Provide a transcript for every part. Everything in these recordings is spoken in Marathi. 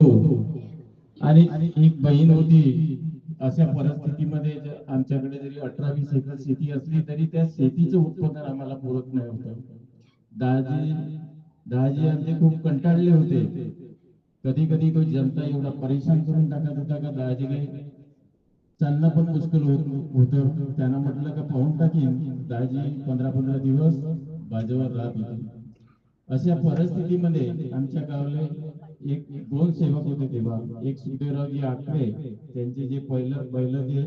आणि एक बहीण होती अशा परिस्थितीमध्ये आमच्याकडे जरी अठरा वीस एकर शेती असली तरी त्या शेतीचं उत्पादन आम्हाला पुरत नाही होत. दहाजी दहाजी आमचे खूप कंटाळले होते. कधी कधी तो जनता एवढा परेशान करून टाकत होता का दाजीने चालणं पण मुश्किल होत होतं. त्यांना म्हटलं का पाहून टाकीन. दहाजी पंधरा पंधरा दिवस बाजूवर राहत होते. अशा परिस्थितीमध्ये आमच्या गावाला एक दोन सेवक होते तेव्हा. एक सुदेवरावजी आखरे त्यांचे जे पहिलं पहिलं जे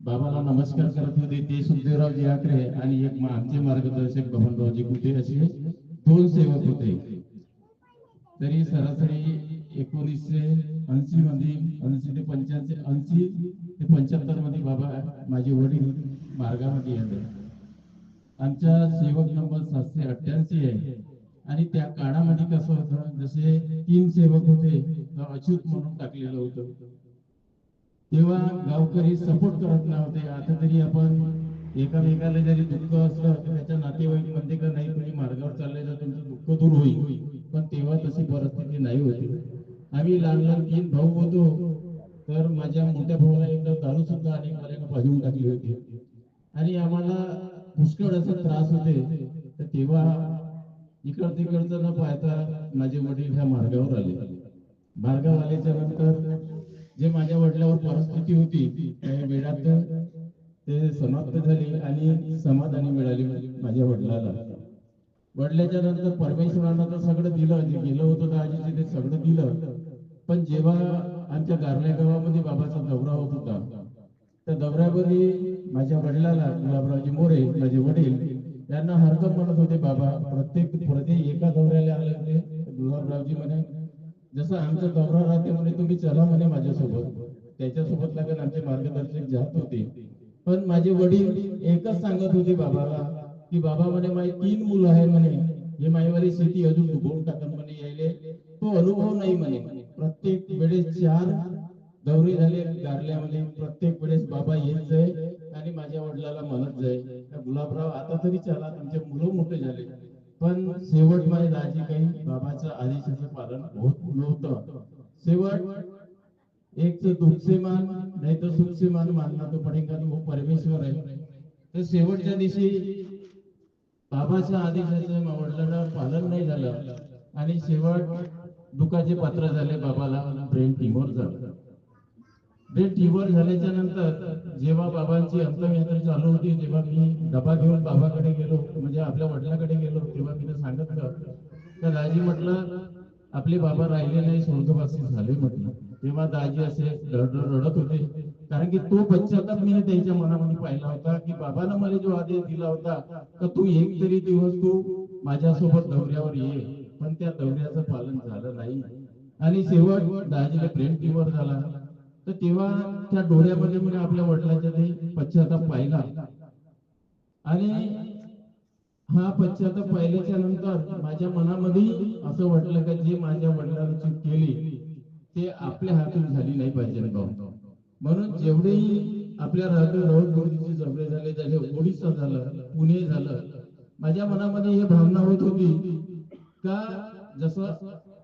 बाबाला नमस्कार करत होते ते सुदेवरावजी आखरे आणि एक आमचे मार्गदर्शक बबनरावजी कुठे असे दोन सेवक होते. तरी सरासरी एकोणीसशे ऐंशी मध्ये ऐंशी ते पंच्याऐंशी ऐंशी ते पंच्याहत्तरमध्ये बाबा माझे वडील मार्गामध्ये आले. आमचा सेवक नंबर सातशे अठ्ठ्याऐंशी आहे. आणि त्या काळामध्ये कसं होतं जसे तीन सेवक होते अच्युत म्हणून टाकलेलं होतं. तेव्हा गावकरी सपोर्ट करत नव्हते. आता तरी आपण एकामेकाला जरी दुःख असलं तर त्याच्या नातेवाईक म्हणते का नाही तुम्ही मार्गावर चालले तर तुमचं दुःख दूर होईल. पण तेव्हा तशी परिस्थिती नाही होती. आम्ही लहान लहान तीन भाऊ होतो तर माझ्या मोठ्या भावाला एकदा दारू सुद्धा अनेक मला पाजवून टाकली होती. आणि आम्हाला पुष्कळ असा त्रास होते. तर तेव्हा इकडं तिकडचं न पाहता माझे वडील ह्या मार्गावर आले. मार्गावर आल्याच्यानंतर जे माझ्या वडिलावर परिस्थिती होती वेळात ते समाप्त झाली आणि समाधानी मिळाली माझ्या वडिलाला. वडिलाच्या नंतर परमेश्वरानं तर सगळं दिलं जे गेलं होतं दाजीचे ते सगळं दिलं. पण जेव्हा आमच्या गारल्या गावामध्ये बाबाचा दौरा होत होता त्या दौऱ्यामध्ये माझ्या वडिलाला गुलाबरावजी मोरे माझे वडील त्यांना हरकत म्हणत होते बाबा प्रत्येक प्रत्येक एका दौऱ्याला आले होते गुलाबरावजी म्हणे जसं आमचं दौरा राहते म्हणे तुम्ही चला म्हणे माझ्यासोबत. त्याच्यासोबत लागत आमचे मार्गदर्शक जात होते. पण माझे वडील एकच सांगत होते बाबाला की बाबा म्हणे माझे तीन मुलं आहे म्हणे. हे माईवाली शेती अजून डुबवून टाकत म्हणे यायले. तो अनुभव नाही म्हणे. प्रत्येक वेळेस चार दौरे झाले गारल्यामध्ये. प्रत्येक वेळेस बाबा येत जाय. आणि माझ्या वडिलाला म्हणत जाईल गुलाबराव आता तरी चला तुमचे मुलं मोठे झाले. पण शेवट माझ्या दाजी काही बाबाच्या आदेशाचं पालन होत नव्हतं. शेवट एक तर दुःखसे मान नाही तर सुखसे मान मानला तो पडेकर तो हो परमेश्वर आहे. तर शेवटच्या दिवशी बाबाच्या आदेशाचं वडिलांना पालन नाही झालं. आणि शेवट दुखाचे पात्र झाले बाबाला ब्रेन टिमोर झालं. ते टीवर झाल्याच्यानंतर जेव्हा बाबांची अंतयात्रा चालू होती तेव्हा मी डबा घेऊन बाबाकडे गेलो म्हणजे आपल्या वडिलाकडे गेलो तेव्हा मी सांगितलं तर दाजी म्हटलं आपले बाबा राहिले नाही स्वर्गवासी झाले म्हटलं. तेव्हा दाजी असे रडत होते. कारण की तो पश्चाताप मी त्यांच्या मनामध्ये पाहिला होता की बाबानं मला जो आदेश दिला होता तर तू एक तरी दिवस तू माझ्यासोबत दौऱ्यावर ये पण त्या दौऱ्याचं पालन झालं नाही. आणि शेवट दाजीला प्रेम ट्युमर झाला. तर तेव्हा त्या डोळ्यामध्ये म्हणजे आपल्या वडिलांच्या ते पश्चाताप पाहिला. आणि हा पश्चाताप पाहिल्याच्या नंतर माझ्या मनामध्ये असं वाटलं का जे माझ्या वडिलांनी चूक केली ते आपल्या हातून झाली नाही पाहिजे भाऊ. म्हणून जेवढेही आपल्या राहतो रोज गोडीचे जबडे झाले झाले ओडिसा झालं पुणे झालं माझ्या मनामध्ये हे भावना होत होती का जसं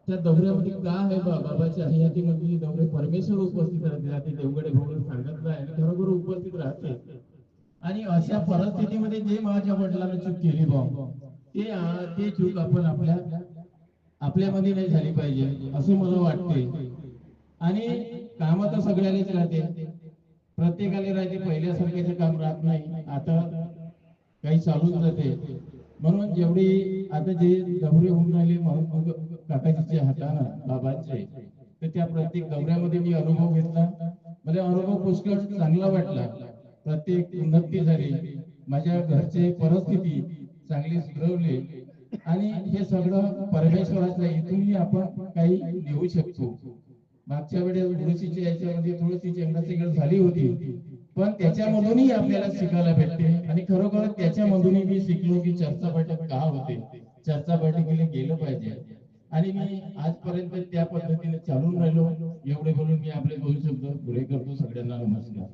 त्या दौऱ्यामध्ये का आहे बा? बाबाच्या हयातीमध्ये दौरे परमेश्वर उपस्थित राहते राहते देवगडे भोगून सांगत नाही खरोखर उपस्थित राहते. आणि अशा परिस्थितीमध्ये जे माझ्या वडिलांना चूक केली बा ते ते चूक आपण आपल्या आपल्यामध्ये नाही झाली पाहिजे असं मला वाटते. आणि काम तर सगळ्यालाच राहते. प्रत्येकाला राहते पहिल्यासारख्याचं काम राहत नाही. आता काही चालूच जाते म्हणून जेवढी आता जे दौरे होऊन राहिले म्हणून काकाजीच्या हातानं बाबांचे. तर त्या प्रत्येक दौऱ्यामध्ये मी अनुभव घेतला. मला अनुभव पुष्कळ चांगला वाटला. प्रत्येक उन्नती झाली. माझ्या घरचे परिस्थिती चांगली सुधरवली आणि हे सगळं परमेश्वराच्या इथूनही आपण काही लिहू शकतो. मागच्या वेळेस तुळशीच्या याच्यामध्ये तुळशीची अंगाची झाली होती. पण त्याच्यामधूनही आपल्याला शिकायला भेटते. आणि खरोखर त्याच्यामधूनही मी शिकलो की चर्चा बैठक का होते? चर्चा बैठकीला गेलं पाहिजे. आणि मी आजपर्यंत त्या पद्धतीने चालून राहिलो. एवढे बोलून मी आपले बोलू शब्द पुढे करतो. सगळ्यांना नमस्कार.